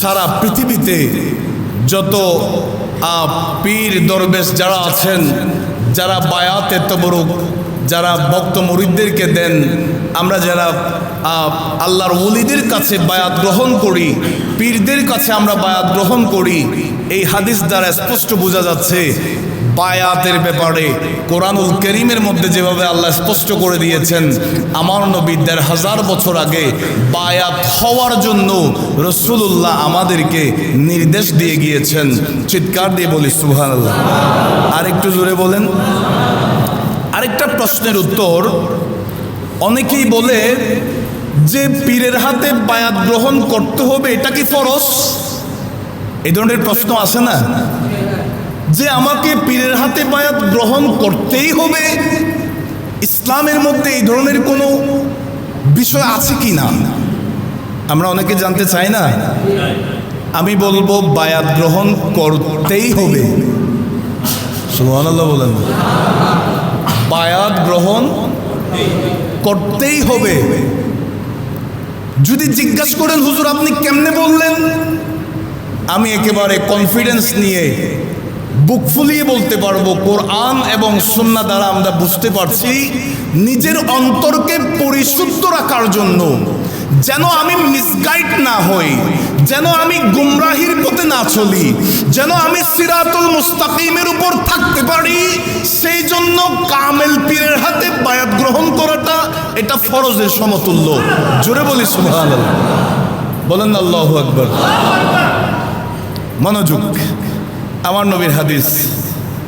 সারা পৃথিবীতে যত পীর দরবেশ যারা আছেন, যারা বায়াতে তবরুক, যারা ভক্ত মরিদদেরকে দেন, আমরা যারা আল্লাহর ওলিদের কাছে বায়াত গ্রহণ করি, পীরদের কাছে আমরা বায়াত গ্রহণ করি, এই হাদিস দ্বারা স্পষ্ট বোঝা যাচ্ছে বায়াতের ব্যাপারে কোরআনুল করিমের মধ্যে যেভাবে আল্লাহ স্পষ্ট করে দিয়েছেন, আমার নবী দেড় হাজার বছর আগে বায়াত হওয়ার জন্য রসুল্লাহ আমাদেরকে নির্দেশ দিয়ে গিয়েছেন। চিৎকার দিয়ে বলি সুহান আল্লাহ আর একটু জোরে বলেন। আরেকটা প্রশ্নের উত্তর। অনেকেই বলে যে পীরের হাতে বায়াত গ্রহণ করতে হবে, এটা কি ফরস এই ধরনের প্রশ্ন আসে না? যে আমাকে পীরের হাতে বায়াত গ্রহণ করতেই হবে। ইসলামের মধ্যে এই ধরনের কোনো বিষয় আছে কি না আমরা অনেকে জানতে চাই না? আমি বলব, বায়াত গ্রহণ করতেই হবে। সুবহানাল্লাহ বলেন। বায়াত গ্রহণ করতেই হবে। যদি জিজ্ঞাসা করেন, হুজুর, আপনি কেমনে বললেন? আমি একেবারে কনফিডেন্স নিয়ে বুক ফুলিয়ে বলতে পারব, কোরআন এবং সুন্না দ্বারা আমরা বুঝতে পারছি নিজের অন্তরকে পরিশুদ্ধ রাখার জন্য, যেন আমি মিসগাইড না হই, যেন আমি গুমরাহির পথে না চলি, যেন আমি সিরাতুল মুস্তাকিমের উপর থাকতে পারি, সেই জন্য কামেল পীরের হাতে বায়াত গ্রহণ করাটা এটা ফরজের সমতুল্য। জোরে বলি সুবহানাল্লাহ। বলেন আল্লাহু আকবার। মনোযোগ। আমার নবীর হাদিস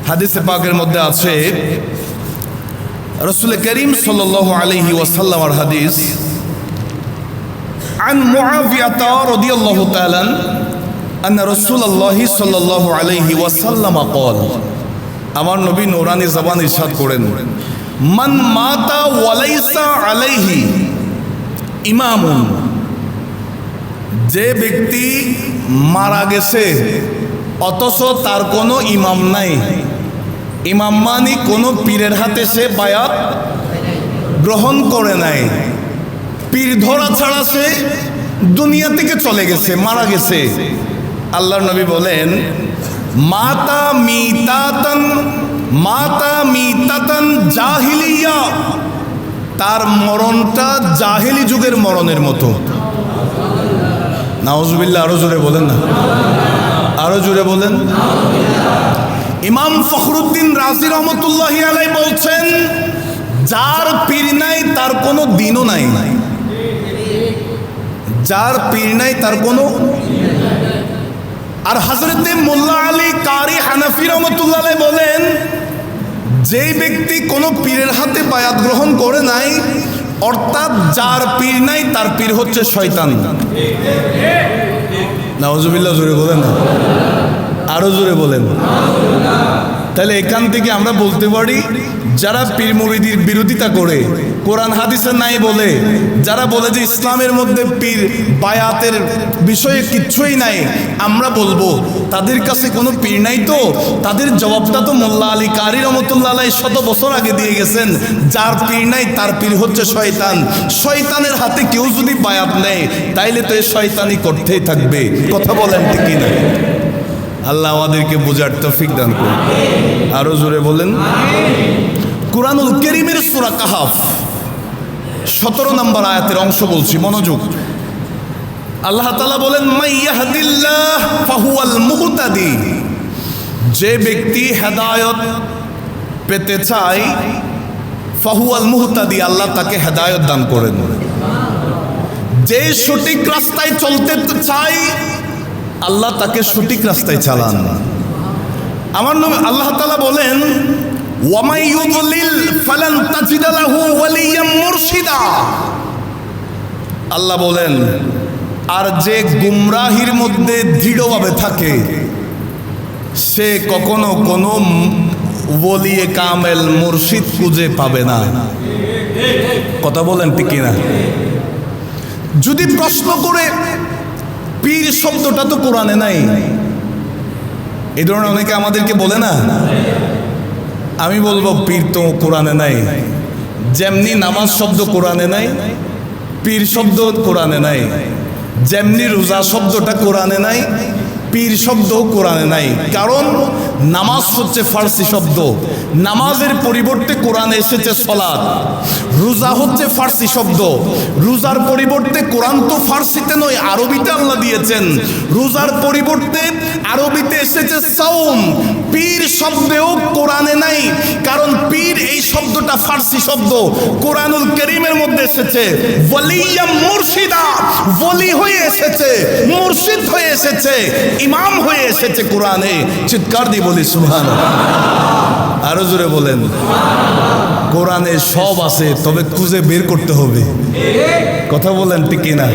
হাদিসে পাকের মধ্যে আছে রসুল করিম সাল্লাল্লাহু আলাইহি ওয়াসাল্লামার হাদিস عن معاوية رضي الله تعالى أن رسول الله صلى الله عليه وسلم قال আমার নবী নোরানি জবান ইরশাদ করেন মান মাতা ওয়ালাইসা আলাইহি ইমামুন যে ব্যক্তি মারা গেছে অথচ তার কোনো ইমাম নাই। ইমাম মানি কোনো পীরের হাতে সে বায়াত গ্রহণ করে নাই। পীর ধরা ছাড়া সে দুনিয়া থেকে চলে গেছে, মারা গেছে। আল্লাহর নবী বলেন, মাতা মিতাতন মাতা মিতাতন জাহিলিয়া। তার মরণটা জাহিলি যুগের মরণের মতো। নাওজুবিল্লাহ আরও জোরে বলেন না। আরও জুড়ে বলেন। ইমাম ফখরুদ্দিন রাজি রহমতুল্লাহ আলাই বলছেন, যার পীর নাই, তার কোনো দিনও নাই। নাই যার পীর নাই, তার কোনো আর হজরতে মোল্লা আলী কারি হানাফি রহমতুল্লাহ বলেন, যেই ব্যক্তি কোনো পীরের হাতে বায়াত গ্রহণ করে নাই, অর্থাৎ যার পীর নাই, তার পীর হচ্ছে শয়তান। নওয়াজুবিল্লাহ জোরে বলেন না। আরও জোরে বলেন। তাহলে এখান থেকে আমরা বলতে পারি যারা পীর মুরিদির বিরোধিতা করে, কোরআন হাদিসে নাই বলে, যারা বলে যে ইসলামের মধ্যে পীর বায়াতের বিষয়ে কিচ্ছুই নাই, আমরা বলব, তাদের কাছে কোনো পীর নাই তো? তাদের জবাবটা তো মোল্লা আলী কারি রহমতুল্লাহ শত বছর আগে দিয়ে গেছেন, যার পীর নাই, তার পীর হচ্ছে শয়তান। শয়তানের হাতে কেউ যদি বায়াত নেয়, তাইলে তো এ শয়তানি করতেই থাকবে। কথা বলেন ঠিকই না আল্লাহ আমাদেরকে বোঝার তৌফিক দান করুন। আরও জোরে বলেন। কুরআনুল করিমের সূরা কাহাফ। সতেরো নম্বর আয়াতের অংশ বলছি, মনোযোগ। আল্লাহ তাআলা বলেন মুহতাদি। যে ব্যক্তি হেদায়ত পেতে চায়, ফাহুয়াল মুহতাদি, আল্লাহ তাকে হেদায়ত দান করেন। যে সঠিক রাস্তায় চলতে চাই আল্লাহ তাকে সঠিক রাস্তায় চালান। আমার নামে আল্লাহ তালা বলেন ওয়ামাই ইউদলিল ফালান তাজিদা মুরশিদা। আল্লাহ বলেন, আর যে গুমরাহির মধ্যে দৃঢ়ভাবে থাকে, সে কখনো কোনো বলিয়ে কামেল মুর্শিদ খুঁজে পাবে না। কথা বলেন ঠিক না যদি প্রশ্ন করে, পীর শব্দটা তো কোরআনে নাই। এই ধরনের অনেকে আমাদেরকে বলে না? আমি বলব পীর তো কোরআনে নাই। যেমনি নামাজ শব্দ কোরআনে নাই, পীর শব্দ কোরআনে নাই। যেমনি রোজা শব্দটা কোরআনে নাই পীর শব্দও কোরআনে নাই। কারণ নামাজ হচ্ছে ফার্সি শব্দ। নামাজের পরিবর্তে কোরআনে এসেছে সলাদ রোজা হচ্ছে ফার্সি শব্দ। রোজার পরিবর্তে কোরআন তো ফার্সিতে নয়, আরবিতে আল্লাহ দিয়েছেন। রোজার পরিবর্তে আরবিতে এসেছে সাউম পীর শব্দেও কোরআনে নাই। কারণ পীর এই শব্দটা ফার্সি শব্দ। কোরআনুল করিমের মধ্যে এসেছে। মুর্শিদা। ওলি হয়ে এসেছে। মুর্শিদ হয়ে এসেছে, ইমাম হয়ে এসেছে কোরআনে। চিৎকার দিয়ে বলি সুবহান আরও জোরে বলেন। কোরআনে সব আছে, তবে খুঁজে বের করতে হবে। কথা বলেন ঠিক না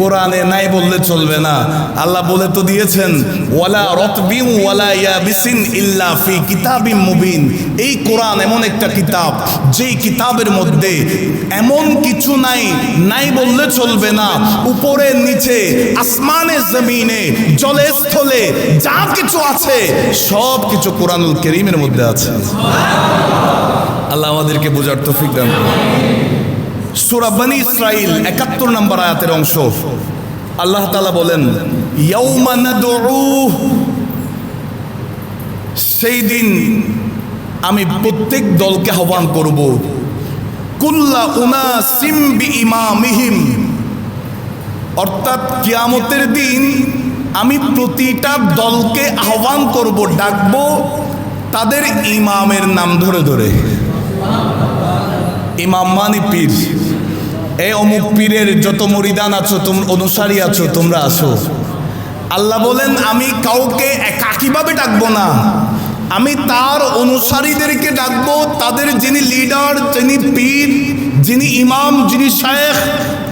কোরআনে নাই বললে চলবে না। আল্লাহ বলে তো দিয়েছেন, ওয়ালা রতবিম ওয়ালা ইয়াবিসিন ইল্লা ফি কিতাবিম মুবিন। এই কোরআন এমন একটা কিতাব, যেই কিতাবের মধ্যে এমন কিছু নাই নাই বললে চলবে না। উপরে, নিচে, আসমানে জমিনে জলে স্থলে যা কিছু আছে, সব কিছু কোরআনুল করিমের মধ্যে আছে আল্লাহ আমাদেরকে বোঝার তৌফিক দান করুন। সূরা বনি ইসরাইল একাত্তর নম্বর আয়াতের অংশ আল্লাহ তাআলা বলেন সেই দিন আমি প্রত্যেক দলকে আহ্বান করব, কুল্লা উনাসিম বিইমামিহিম অর্থাৎ কিয়ামতের দিন আমি প্রতিটা দলকে আহ্বান করব, ডাকবো, তাদের ইমামের নাম ধরে ধরে। ইমাম মানি পীর। এই অমুক পীরের যত মরিদান আছো তোমরা অনুসারী আছো, তোমরা আসো আল্লাহ বলেন, আমি কাউকে একাকীভাবে ডাকবো না। আমি তার অনুসারীদেরকে ডাকব, তাদের যিনি লিডার যিনি পীর, যিনি ইমাম, যিনি শায়েখ,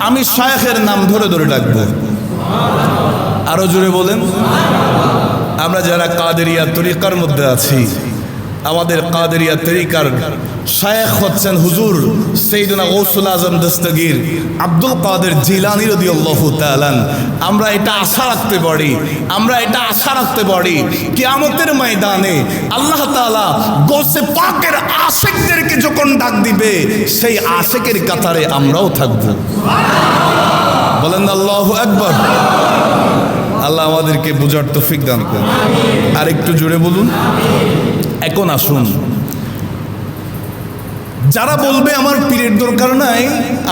আমি শায়েখের নাম ধরে ধরে ডাকব। আরও জোরে বলেন। আমরা যারা কাদেরিয়া তরিকার মধ্যে আছি আমাদের কাদেরিয়া তরিকার শায়েখ হচ্ছেন হুজুর সেইদনা গৌসুল আজম দস্তগীর আব্দুল কাদের জিলানি রদিয়াল্লাহু তাআলান আমরা এটা আশা রাখতে পারি, আমরা এটা আশা রাখতে পারি, কিয়ামতের ময়দানে আল্লাহ তাআলা গোসে পাকের আশেকদেরকে যখন ডাক দিবে, সেই আশেকের কাতারে আমরাও থাকব। বলেন আল্লাহু আকবার। আল্লাহ আমাদেরকে বোঝার তৌফিক দান করুন। আর একটু জোরে বলুন। এখন আসুন। যারা বলবে আমার পীরের দরকার নাই,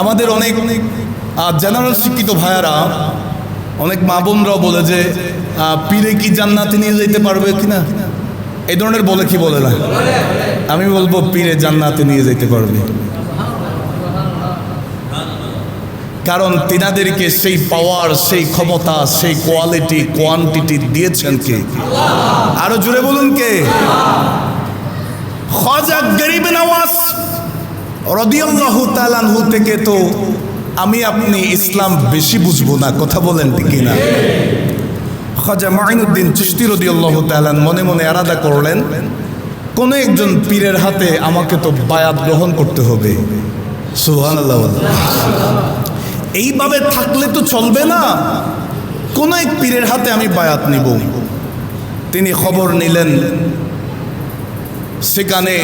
আমাদের অনেক জেনারেল শিক্ষিত ভাইয়ারা, অনেক মা বোনরাও বলে যে পীরে কি জান্নাতে নিয়ে যেতে পারবে কিনা? এই ধরনের বলে কি বলে না? আমি বলব, পীরে জান্নাতে নিয়ে যেতে পারবে। কারণ তিনাদেরকে সেই পাওয়ার সেই ক্ষমতা, সেই কোয়ালিটি কোয়ান্টিটি দিয়েছেন কে? আরও জুড়ে বলুন কে? খাজা গরিব নওয়াজ রদিয়াল্লাহু তাআলাহু থেকে তো আমি আপনি ইসলাম বেশি বুঝব না, কথা বলেন ঠিক না খাজা মাইনুদ্দিন চিশতি রদিয়াল্লাহু তাআলান মনে মনে আলাদা করলেন, কোন একজন পীরের হাতে আমাকে তো বায়াত গ্রহণ করতে হবে। সুবহানাল্লাহ এইভাবে থাকলে তো চলবে না। কোন এক পীরের হাতে আমি বায়াত নিব। তিনি খবর নিলেন। সেখানে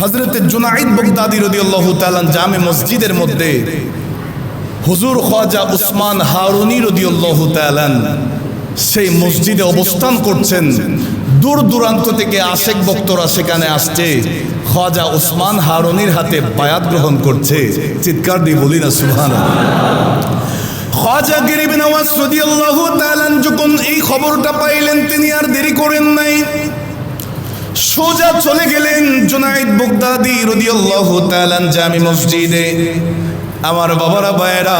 হজরত জুনাইদ বগদাদি রদিয়াল্লাহ তালান জামে মসজিদের মধ্যে হুজুর খাজা উসমান হারুনি রদিয়াল্লাহ তালান সেই মসজিদে অবস্থান করছেন। দূর দূরান্ত থেকে আশেক ভক্তরা সেখানে আসছে। খাজা ওসমান হারুনির হাতে বায়াত গ্রহণ করছে। চিৎকার দিয়ে বলি না সুবহান খাজা গরিব নওয়াজ রাদিয়াল্লাহু তাআলা যখন এই খবরটা পাইলেন, তিনি আর দেরি করেন নাই। সোজা চলে গেলেন জুনাইদ বুগদাদি রদিয়াল্লাহু তাআলা জামি মসজিদে। আমার বাবারা ভাইয়েরা,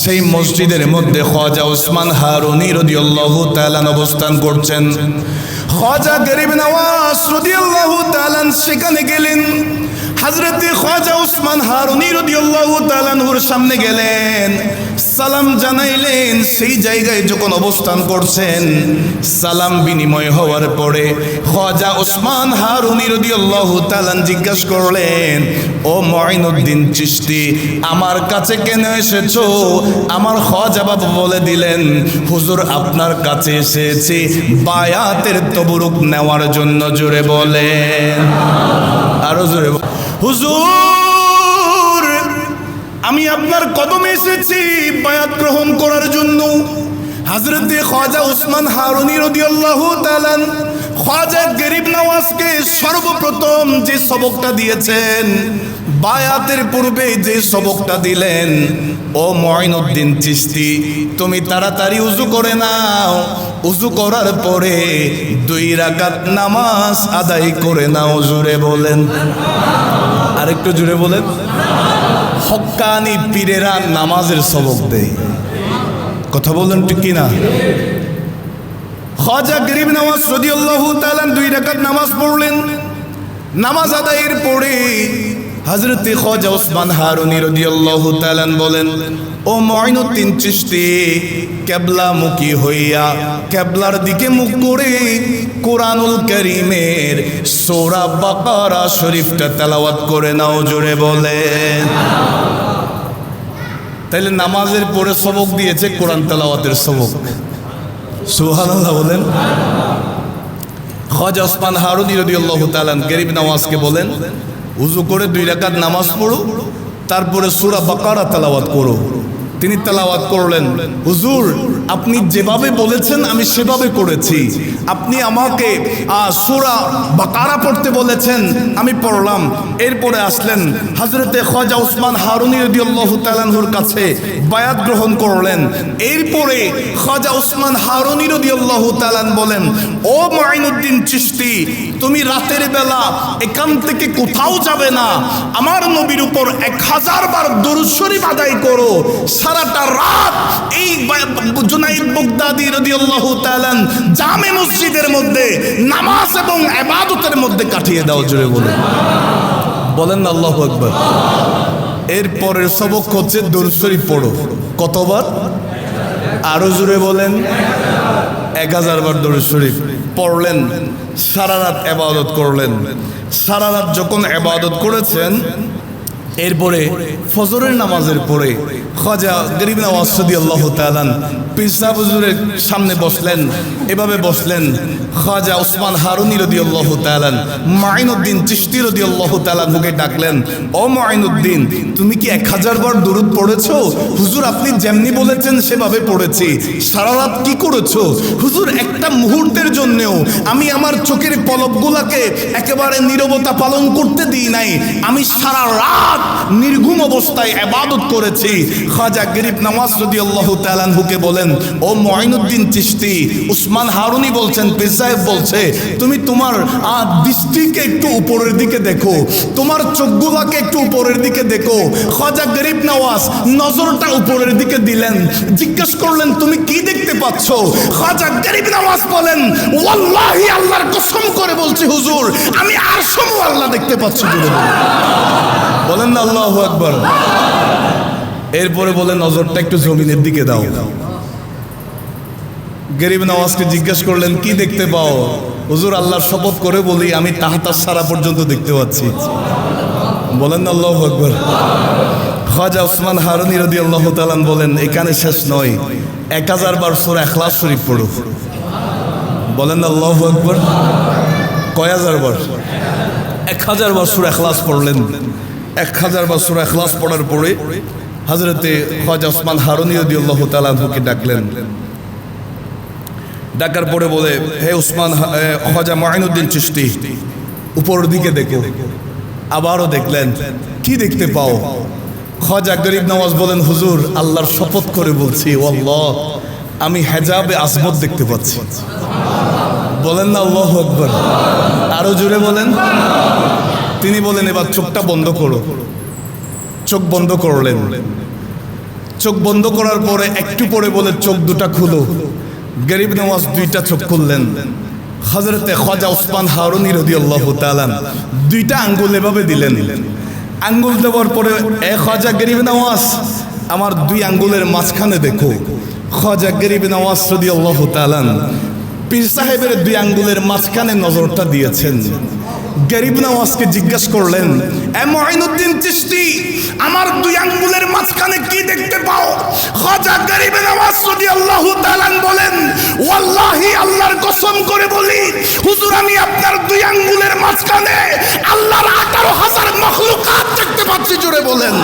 সেই মসজিদের মধ্যে খাজা ওসমান হারুনি রদিয়াল্লাহু তালান অবস্থান করছেন। খাজা গরিব নওয়াজ রদিয়াল্লাহু তালান সেখানে গেলেন। হজরতে খাজা উসমান হারুনি রদিয়াল্লাহু তাআলার সামনে গেলেন। সালাম জানাইলেন, সেই জায়গায় যখন অবস্থান করছেন, সালাম বিনিময় হওয়ার পরে খাজা উসমান হারুনি রদিয়াল্লাহু তাআলা জিজ্ঞাসা করলেন, ও মঈনুদ্দিন চিশতি, আমার কাছে কেন এসেছ? আমার খাজা বাবা বলে দিলেন, হুজুর, আপনার কাছে এসেছি বায়াতের তবরুক নেওয়ার জন্য জোরে বলেন। আরও জোরে হুজুর, আমি আপনার কদমে এসেছি বায়াত গ্রহণ করার জন্য। হাজরতে খাজা উসমান হারুনি রদিয়াল্লাহু তাআলা খাজা গরিব নওয়াজকে সর্বপ্রথম যে সবকটা দিয়েছেন, বায়াতের পূর্বে যে সবকটা দিলেন, ও মঈনুদ্দিন চিশতি, তুমি তাড়াতাড়ি উজু করে নাও। উজু করার পরে দুই রাকাত নামাজ আদায় করে নাও জুড়ে বলেন। আরেকটু জুড়ে বলেন। হক্কানি পীরেরা নামাজের সবক দেয়। কথা বললেন ঠিক কিনা? খাজা গরিব নামাজ রদিয়াল্লাহু তাআলা দুই রাকাত নামাজ পড়লেন। নামাজ আদায়ের পরে হযরতে খাজা ওসমান হারুনি রাদিয়াল্লাহু তাআলা বলেন, ও মঈনুদ্দিন চিশতি কেবলা মুখী হইয়া কেবলার দিকে মুখ করে কোরআনুল করিমের সূরা বাকারা শরীফটা তেলাওয়াত করে নাও জোরে বলেন। তাইলে নামাজের পরে সবক দিয়েছে কোরআন তেলাওয়াতের সবক। সুবহানাল্লাহ বলেন। খাজা ওসমান হারুনি রাদিয়াল্লাহু তাআলা গরিব নওয়াজকে বলেন উজু করে দুই রাকাত নামাজ পড়ো, তারপরে সুরা বাকারা তেলাওয়াত করো। তিনি তালাওয়াত করলেন, হুজুর আপনি যেভাবে বলেছেন, আমি সেভাবে করেছি। আপনি আমাকে সূরা বাকারা পড়তে বলেছেন, আমি পড়লাম। এরপরে আসলেন, হযরতে খাজা উসমান হারুনি রাদিয়াল্লাহু তাআলার কাছে বায়াত গ্রহণ করলেন। এরপরে খাজা উসমান হারুনি রাদিয়াল্লাহু তাআলা বলেন, ও মাইনুদ্দিন চিশতি, তুমি রাতের বেলা এখান থেকে কোথাও যাবে না। আমার নবীর উপর এক হাজার বার দরুদ বাদাই করো। সারাটা রাত এই বা- জামে মসজিদের মধ্যে নামাজ এবং ইবাদতের মধ্যে কাটিয়ে দাও জুড়ে বলে বলেন না, আল্লাহু এরপরের সবক হচ্ছে দরুদ শরীফ পড়ো। কতবার? আরও জুড়ে বলেন। এক হাজার বার দরুদ শরীফ পড়লেন, সারা রাত এবাদত করলেন। সারা রাত যখন এবাদত করেছেন এরপরে ফজরের নামাজের পরে খাজা গরিব নওয়াজ সদি আল্লাহ তালান পিসা হুজুরের সামনে বসলেন। এভাবে বসলেন। খাজা ওসমান হারুনি রদি আল্লাহ তালান মাইনুদ্দিন চিস্তি রদি আল্লাহ তালানহুকে ডাকলেন, ও মাইনুদ্দিন তুমি কি এক হাজার বার দরুদ পড়েছো? হুজুর, আপনি যেমনি বলেছেন সেভাবে পড়েছি। সারা রাত কি করেছ? হুজুর, একটা মুহূর্তের জন্যেও আমি আমার চোখের পলকগুলাকে একেবারে নীরবতা পালন করতে দিই নাই। আমি সারা রাত নির্ঘুম অবস্থায় আবাদত করেছি। খাজা গরিব নওয়াজ রদি আল্লাহ তালানহুকে বলেন, ও মঈনুদ্দিন চিশতি, উসমান হারুনি বলছেন, পীর সাহেব বলছে, তুমি তোমার দৃষ্টিকে একটু উপরের দিকে দেখো, তোমার চোখগুলাকে একটু উপরের দিকে দেখো। খাজা গরিব নওয়াজ নজরটা উপরের দিকে দিলেন, জিজ্ঞেস করলেন, তুমি কি দেখতে পাচ্ছ? খাজা গরিব নওয়াজ বলেন, ওয়াল্লাহি, আল্লাহর কসম করে বলছি, হুজুর, আমি আর সমু আল্লাহ দেখতে পাচ্ছি বলেন। না আল্লাহ আকবর। এরপরে বলে নজরটা একটু জমিনের দিকে দাও। গরিব নওয়াজকে জিজ্ঞেস করলেন, কি দেখতে পাও? হুজুর, আল্লাহর শপথ করে বলি, আমি তাহাতার সারা পর্যন্ত দেখতে পাচ্ছি। বলেন না আল্লাহ আকবর। খাজা ওসমান হারুনি রদি আল্লাহ তালান বলেন, এখানে শেষ নয়, এক হাজার বার সুরা এখলাস শরীফ পড়ো। বলেন না আল্লাহ আকবর। কয় হাজার বার? এক হাজার বার সুরা এখলাস পড়লেন। এক হাজার বার সুরা এখলাস পড়ার পরে হজরতে খাজা ওসমান হারুনি রদি আল্লাহ তালানহুকে ডাকলেন। ডাকার পরে বলে হে উসমান হা- এ, খাজা মাইনুদ্দিন চিস্তি উপরের দিকে দেখো। আবারও দেখলেন। কি দেখতে পাও? খাজা গরিব নওয়াজ বলেন হুজুর আল্লাহর শপথ করে বলছি আল্লাহ আমি হেজাবে আসমত দেখতে পাচ্ছি। বলেন না আল্লাহ আকবর। আরও জোরে বলেন। তিনি বলেন, এবার চোখটা বন্ধ করো। চোখ বন্ধ করলেন। চোখ বন্ধ করার পরে একটু পরে বলে, চোখ দুটা খুলো। গরিব নওয়াজ দুইটা চোখ খুললেন। হজরতে খাজা ওসমান হারুনি রদি আল্লাহ তালান দুইটা আঙ্গুল এভাবে দিলেন। আঙ্গুল দেওয়ার পরে, এ খাজা গরিব নওয়াজ, আমার দুই আঙ্গুলের মাঝখানে দেখো। খাজা গরিব নওয়াজ রদি আল্লাহ তালান পীর সাহেবের দুই আঙ্গুলের মাঝখানে নজরটা দিয়েছেন। গরিব নওয়াজকে জিজ্ঞেস করলেন, এ মঈনুদ্দিন চিশতি, আমার দুই আঙ্গুলের মাঝখানে কি দেখতে পাও? খাজা গরিব নওয়াজ রাদিয়াল্লাহু তাআলা বলেন, ওয়াল্লাহি, আল্লাহর কসম করে বলি, হুজুর, আমি আপনার দুই আঙ্গুলের মাঝখানে আল্লাহর 18000 মখলুকাত দেখতে পাচ্ছি। জুড়ে বলেন।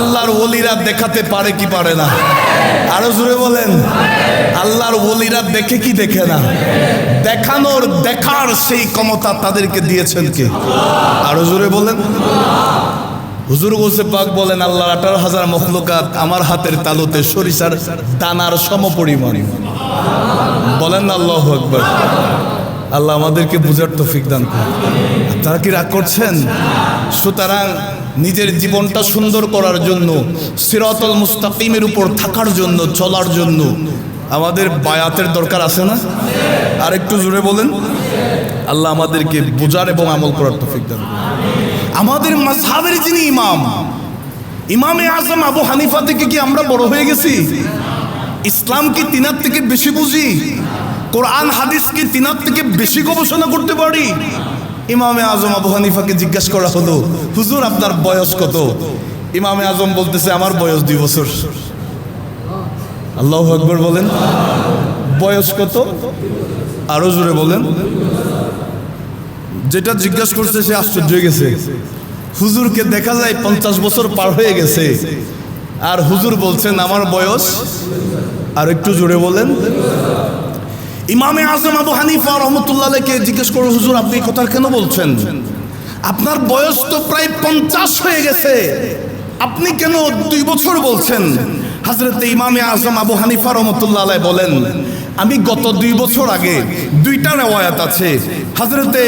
ওলিরা দেখাতে পারে কি পারে না? আরও জোরে বলেন। আল্লাহর ওলিরা দেখে কি দেখে না? দেখানোর, দেখার সেই ক্ষমতা তাদেরকে দিয়েছেন কে? আরও জোরে বলেন। হুজুর গোসে পাক বলেন আল্লাহ আঠারো হাজার মখলুকাত আমার হাতের তালুতে সরিষার দানার সমপরিমাণ। বলেন না, আল্লাহ আকবর। আল্লাহ আমাদেরকে বুঝার তৌফিক দান করুন। আপনারা কি রাগ করছেন? সুতরাং নিজের জীবনটা সুন্দর করার জন্য, সিরাতুল মুস্তাকিমের উপর থাকার জন্য, চলার জন্য আমাদের বায়াতের দরকার আছে না? আর একটু জোরে বলেন। আল্লাহ আমাদেরকে বোঝার এবং আমল করার তৌফিক দান। আমাদের মাযহাবের যিনি ইমাম, ইমামে আজম আবু হানিফা থেকে কি আমরা বড় হয়ে গেছি? ইসলাম কি তিনার থেকে বেশি বুঝি? কোরআন, হাদিস কি তিনার থেকে বেশি গবেষণা করতে পারি? ইমামে আজম আবু হানিফাকে জিজ্ঞাসা করা হলো, হুজুর, আপনার বয়স কত? ইমামে আজম বলতেছে, আমার বয়স দুই বছর। আল্লাহ আকবর বলেন, বয়স কত? আরও জোরে বলেন, যেটা জিজ্ঞাসা করছে সে আশ্চর্য হয়ে গেছে। হুজুরকে দেখা যায় পঞ্চাশ বছর পার হয়ে গেছে। আর হুজুর বলছেন, আমার বয়স, আর একটু জোরে বলেন ইমামে আজম আবু হানিফা রহমতুল্লাহকে জিজ্ঞেস করো, হুজুর, আপনি কথা কেন বলছেন? আপনার বয়স তো প্রায় পঞ্চাশ হয়ে গেছে। আপনি কেন দুই বছর বলছেন? হাজরত ইমামে আজম আবু হানিফা রহমতুল্লাহ বলেন আমি গত দুই বছর আগে দুইটা রেওয়ায়াত আছে। হাজরতে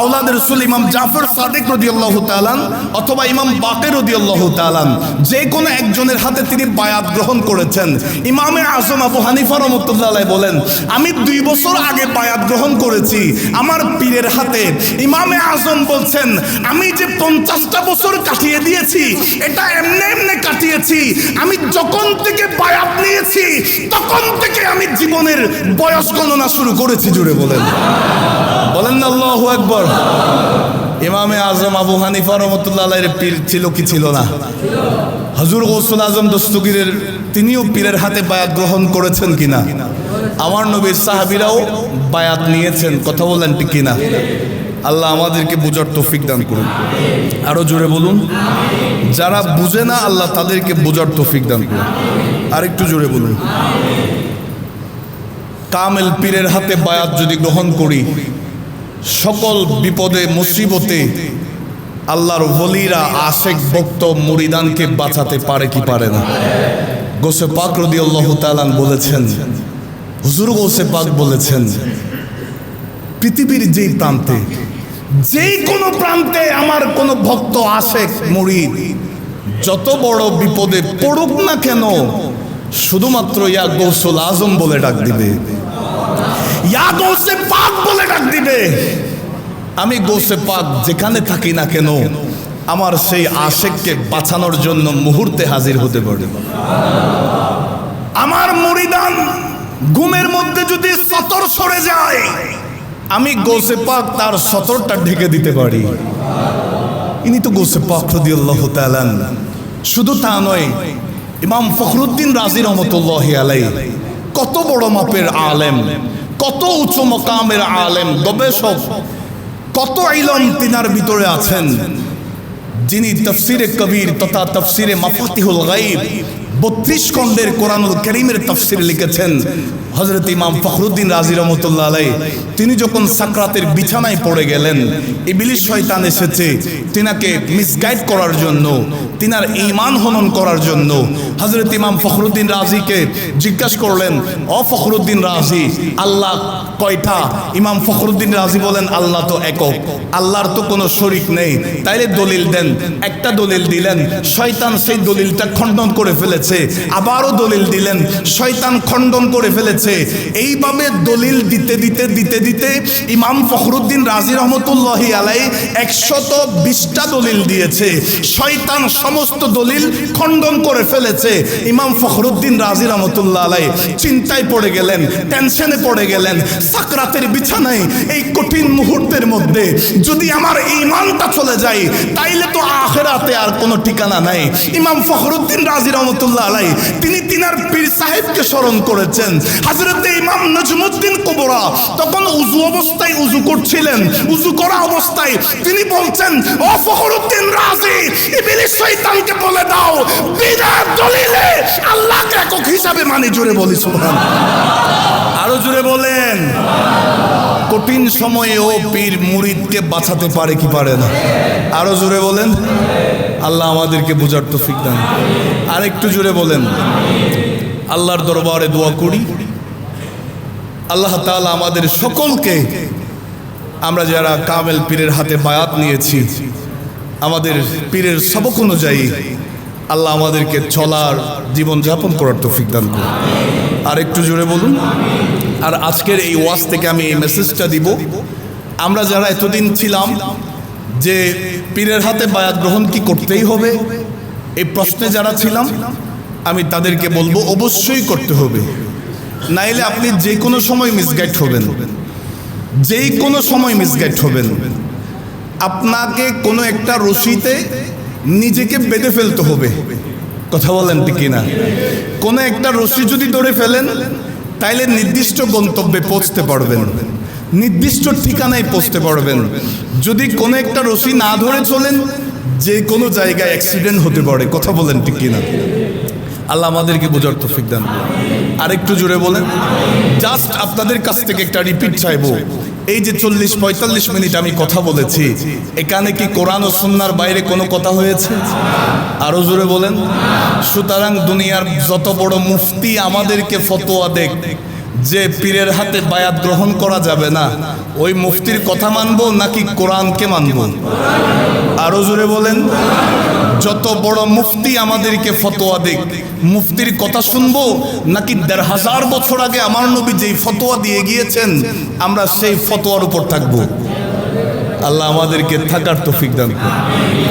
আউলাদ রসুল ইমাম জাফর সাদেক রদিয়াল্লাহ তালান অথবা ইমাম বাকের রদিয়াল্লাহ তালান যে কোনো একজনের হাতে তিনি বায়াত গ্রহণ করেছেন। ইমামে আজম আবু হানিফা রহমতুল্লাহ বলেন, আমি দুই বছর আগে বায়াত গ্রহণ করেছি, আমার পীরের হাতে। ইমামে আজম বলছেন, আমি যে পঞ্চাশটা বছর কাটিয়ে দিয়েছি, এটা এমনি এমনি কাটিয়েছি। আমি যখন থেকে বায়াত নিয়েছি, তখন থেকে আমি জীবনের বয়স গণনা শুরু করেছি জুড়ে বলেন। বলেন না, আল্লাহ একবার ইমামে আজম আবু হানিফা রহমতুল্লাহ পীর ছিল কি ছিল না? হজুর গৌসুল আজম দস্তগীরের, তিনিও পীরের হাতে বায়াত গ্রহণ করেছেন কিনা আমার নবীর সাহাবিরাও বায়াত নিয়েছেন, কথা বলেন ঠিক কিনা আল্লাহ আমাদেরকে বুঝার তৌফিক দান করুন। আরও জোরে বলুন। যারা বুঝে না, আল্লাহ তাদেরকে বোঝার তৌফিক দান করুন। আরেকটু জোরে বলুন। কামেল পীরের হাতে বায়াত যদি গ্রহণ করি, সকল বিপদে, মুসিবতে আল্লাহর ওলিরা, আশেক ভক্ত মুরিদানকে বাঁচাতে পারে কি পারে না? গোসে পাক রদি আল্লাহ তালান বলেছেন, হুজুর গোসে পাক বলেছেন, পৃথিবীর যেই প্রান্তে, যেই কোনো প্রান্তে আমার কোনো ভক্ত, আশেক, মুরিদ যত বড় বিপদে পড়ুক না কেন, শুধুমাত্র ইয়া গৌসুল আজম বলে ডাক দিবে। ইয়া গৌসে পাক বলে ডাক দিবে। আমি গৌসে পাক যেখানে থাকি না কেন আমার সেই আশেককে বাঁচানোর জন্য মুহূর্তে হাজির হতে পারে আমার মরিদান ঘুমের মধ্যে যদি সতর সরে যায় আমি গোসে পাক তার সতরটা ঢেকে দিতে পারি। ইনি তো গোসে পাক রদিয়াল্লাহ তাআলান শুধু তা নয় ইমাম ফখরুদ্দিন রাজি রহমতুল্লাহ আলাই কত বড় মাপের আলেম। কত উঁচু মকামের আলেম, গবেষক, কত ইলম তিনার ভিতরে আছেন। যিনি তফসিরে কবির তথা তফসিরে মাফাতিহুল গাইব বত্রিশ খণ্ডের কোরআনুল করিমের তফসির লিখেছেন হজরত ইমাম ফখরুদ্দিন রাজি রহমতুল্লাহ আলাই তিনি যখন সাকরাতের বিছানায় পড়ে গেলেন ইবিলিশ শয়তান এসেছে তিনাকে মিসগাইড করার জন্য, তিনার ইমান হনন করার জন্য। হজরত ইমাম ফখরুদ্দিন রাজিকে জিজ্ঞাসা করলেন, অ ফখরুদ্দিন রাজি, আল্লাহ কয়টা? ইমাম ফখরুদ্দিন রাজি বলেন, আল্লাহ তো একক, আল্লাহর তো কোনো শরিক নেই। তাইলে দলিল দেন। একটা দলিল দিলেন, শয়তান সেই দলিলটা খণ্ডন করে ফেলেছে। আবারও দলিল দিলেন, শয়তান খণ্ডন করে ফেলেছে। এইভাবে দলিল দিতে দিতে দিতে দিতে ইমাম ফখরুদ্দিন রাজি রহমতুল্লাহ আলাই একশত বিশটা দলিল দিয়েছে। শয়তান সমস্ত দলিল খণ্ডন করে ফেলেছে। ইমাম ফখরুদ্দিন রাজি রহমতুল্লাহ আলাই চিন্তায় পড়ে গেলেন, টেনশনে পড়ে গেলেন, সাকরাতের বিছানায় এই কঠিন মুহূর্তের মধ্যে যদি আমার ইমানটা চলে যায়, তাইলে তো আখেরাতে আর কোনো ঠিকানা নাই। ইমাম ফখরুদ্দিন রাজি রহমতুল্লাহ রহমতুল্লাহ আলাই তিনি তিনার পীর সাহেবকে স্মরণ করেছেন। হাজরতে ইমাম নজমুদ্দিন কুবরা তখন উজু অবস্থায় উজু করছিলেন, উজু করা অবস্থায় তিনি বলছেন, ও ফখরুদ্দিন রাজি, ইবলিস শয়তানকে বলে দাও বিনা দলিলে আল্লাহকে একক হিসাবে মানে জোরে বলি সুবহান আরও জোরে বলেন। কঠিন সময়ে ও পীর মুরিদকে বাঁচাতে পারে কি পারে না। আরও জোরে বলেন। আল্লাহ আমাদেরকে বোঝার তৌফিক দান। আর একটু জোরে বলেন। আল্লাহর দরবারে দোয়া করি। আল্লাহ তাআলা আমাদের সকলকে, আমরা যারা কামেল পীরের হাতে বায়াত নিয়েছি, আমাদের পীরের সবক অনুযায়ী আল্লাহ আমাদেরকে চলার জীবনযাপন করার তৌফিক দান করুন। আর একটু জোরে বলুন। আর আজকের এই ওয়াজ থেকে আমি এই মেসেজটা দিব। আমরা যারা এতদিন ছিলাম যে পীরের হাতে বায়াত গ্রহণ কি করতেই হবে, এই প্রশ্নে যারা ছিলাম, আমি তাদেরকে বলব অবশ্যই করতে হবে। নাইলে আপনি যে কোনো সময় মিসগাইড হবেন। যেই কোনো সময় মিসগাইড হবেন। আপনাকে কোনো একটা রশিতে নিজেকে বেঁধে ফেলতে হবে। কথা বলেন ঠিক কিনা? কোনো একটা রশি যদি ধরে ফেলেন তাইলে নির্দিষ্ট গন্তব্যে পৌঁছতে পারবেন। নির্দিষ্ট ঠিকানায় পৌঁছতে পারবেন। যদি কোনো একটা রশি না ধরে চলেন, যে কোনো জায়গায় অ্যাক্সিডেন্ট হতে পারে। কথা বলেন ঠিক কিনা? আল্লাহ আমাদেরকে বোঝার তৌফিক দান আরেকটু জোরে বলেন। জাস্ট আপনাদের কাছ থেকে একটা রিপিট চাইব। এই যে চল্লিশ পঁয়তাল্লিশ মিনিট আমি কথা বলেছি, এখানে কি কোরআন ও সুন্নার বাইরে কোনো কথা হয়েছে? আরও জোরে বলেন। সুতরাং দুনিয়ার যত বড় মুফতি আমাদেরকে ফতোয়া দেখ যে পীরের হাতে বায়াত গ্রহণ করা যাবে না, ওই মুফতির কথা মানবো নাকি কোরআনকে মানবো? আরও জোরে বলেন, যত বড় মুফতি আমাদেরকে ফতোয়া দিক, মুফতির কথা শুনব নাকি দেড় হাজার বছর আগে আমার নবী যেই ফতোয়া দিয়ে গিয়েছেন, আমরা সেই ফতোয়ার উপর থাকব? আল্লাহ আমাদেরকে থাকার তৌফিক দান